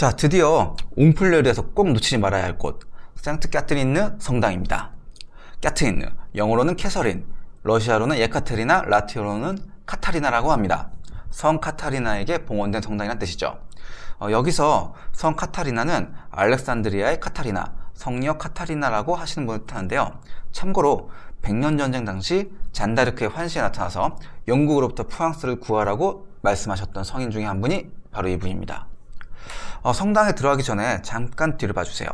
자, 드디어 옹플레르에서 꼭 놓치지 말아야 할 곳, 생트 까트린느 성당입니다. 까트린느, 영어로는 캐서린, 러시아로는 예카테리나, 라티어로는 카타리나라고 합니다. 성 카타리나에게 봉헌된 성당이란 뜻이죠. 어, 여기서 성 카타리나는 알렉산드리아의 카타리나, 성녀 카타리나라고 하시는 분을 뜻하는데요. 참고로 백년 전쟁 당시 잔다르크의 환시에 나타나서 영국으로부터 프랑스를 구하라고 말씀하셨던 성인 중에 한 분이 바로 이분입니다. 어, 성당에 들어가기 전에 잠깐 뒤를 봐주세요.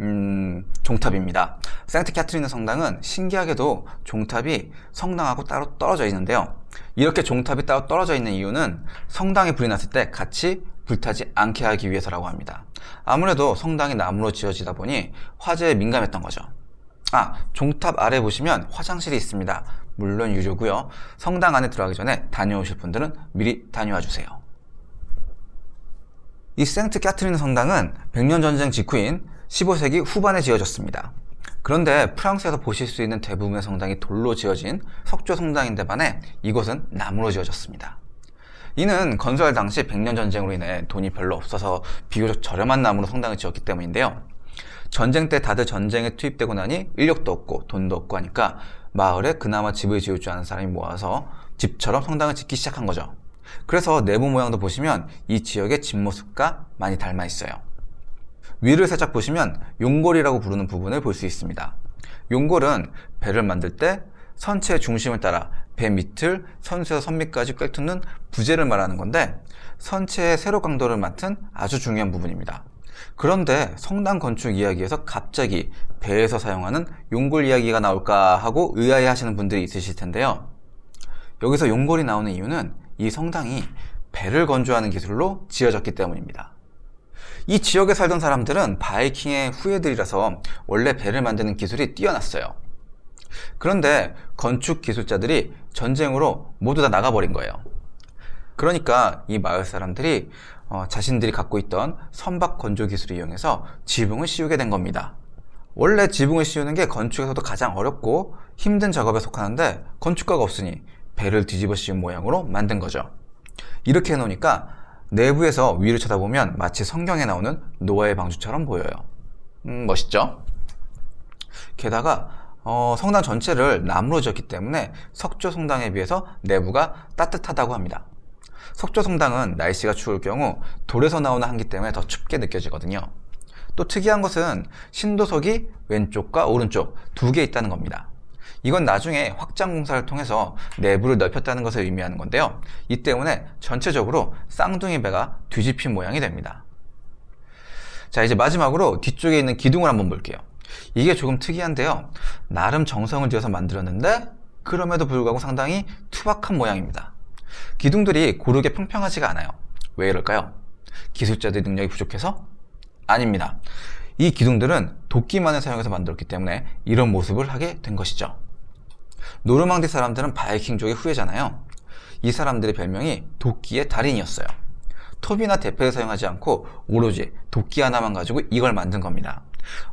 음, 종탑입니다. 생트 캐트리는 성당은 신기하게도 종탑이 성당하고 따로 떨어져 있는데요. 이렇게 종탑이 따로 떨어져 있는 이유는 성당에 불이 났을 때 같이 불타지 않게 하기 위해서라고 합니다. 아무래도 성당이 나무로 지어지다 보니 화재에 민감했던 거죠. 아, 종탑 아래 보시면 화장실이 있습니다. 물론 유료고요. 성당 안에 들어가기 전에 다녀오실 분들은 미리 다녀와 주세요. 이 생트 캐트린 성당은 백년 전쟁 직후인 15세기 후반에 지어졌습니다. 그런데 프랑스에서 보실 수 있는 대부분의 성당이 돌로 지어진 석조 성당인데 반해 이곳은 나무로 지어졌습니다. 이는 건설 당시 백년 전쟁으로 인해 돈이 별로 없어서 비교적 저렴한 나무로 성당을 지었기 때문인데요. 전쟁 때 다들 전쟁에 투입되고 나니 인력도 없고 돈도 없고 하니까 마을에 그나마 집을 지을 줄 아는 사람이 모아서 집처럼 성당을 짓기 시작한 거죠. 그래서 내부 모양도 보시면 이 지역의 집 모습과 많이 닮아 있어요. 위를 살짝 보시면 용골이라고 부르는 부분을 볼 수 있습니다. 용골은 배를 만들 때 선체의 중심을 따라 배 밑을 선수에서 선밑까지 꿰뚫는 부재를 말하는 건데 선체의 세로 강도를 맡은 아주 중요한 부분입니다. 그런데 성당 건축 이야기에서 갑자기 배에서 사용하는 용골 이야기가 나올까 하고 의아해 하시는 분들이 있으실 텐데요. 여기서 용골이 나오는 이유는 이 성당이 배를 건조하는 기술로 지어졌기 때문입니다. 이 지역에 살던 사람들은 바이킹의 후예들이라서 원래 배를 만드는 기술이 뛰어났어요. 그런데 건축 기술자들이 전쟁으로 모두 다 나가버린 거예요. 그러니까 이 마을 사람들이 어, 자신들이 갖고 있던 선박 건조 기술을 이용해서 지붕을 씌우게 된 겁니다. 원래 지붕을 씌우는 게 건축에서도 가장 어렵고 힘든 작업에 속하는데 건축가가 없으니 배를 뒤집어 씌운 모양으로 만든 거죠. 이렇게 해놓으니까 내부에서 위를 쳐다보면 마치 성경에 나오는 노아의 방주처럼 보여요. 음, 멋있죠? 게다가 어, 성당 전체를 나무로 지었기 때문에 석조 성당에 비해서 내부가 따뜻하다고 합니다. 석조 성당은 날씨가 추울 경우 돌에서 나오는 한기 때문에 더 춥게 느껴지거든요. 또 특이한 것은 신도석이 왼쪽과 오른쪽 두 개 있다는 겁니다. 이건 나중에 확장 공사를 통해서 내부를 넓혔다는 것을 의미하는 건데요. 이 때문에 전체적으로 쌍둥이 배가 뒤집힌 모양이 됩니다. 자, 이제 마지막으로 뒤쪽에 있는 기둥을 한번 볼게요. 이게 조금 특이한데요. 나름 정성을 들여서 만들었는데 그럼에도 불구하고 상당히 투박한 모양입니다. 기둥들이 고르게 평평하지가 않아요. 왜 이럴까요? 기술자들의 능력이 부족해서? 아닙니다. 이 기둥들은 도끼만을 사용해서 만들었기 때문에 이런 모습을 하게 된 것이죠. 노르망디 사람들은 바이킹족의 후예잖아요. 이 사람들의 별명이 도끼의 달인이었어요. 톱이나 대패를 사용하지 않고 오로지 도끼 하나만 가지고 이걸 만든 겁니다.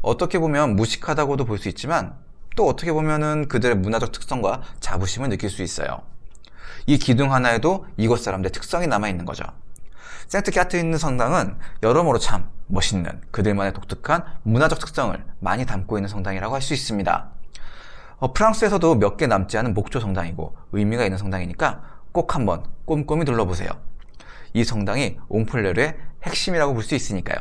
어떻게 보면 무식하다고도 볼 수 있지만 또 어떻게 보면은 그들의 문화적 특성과 자부심을 느낄 수 있어요. 이 기둥 하나에도 이곳 사람들의 특성이 남아있는 거죠. 센트 캐트리는 성당은 여러모로 참 멋있는 그들만의 독특한 문화적 특성을 많이 담고 있는 성당이라고 할 수 있습니다. 어, 프랑스에서도 몇 개 남지 않은 목조 성당이고 의미가 있는 성당이니까 꼭 한번 꼼꼼히 둘러보세요. 이 성당이 옹플레르의 핵심이라고 볼 수 있으니까요.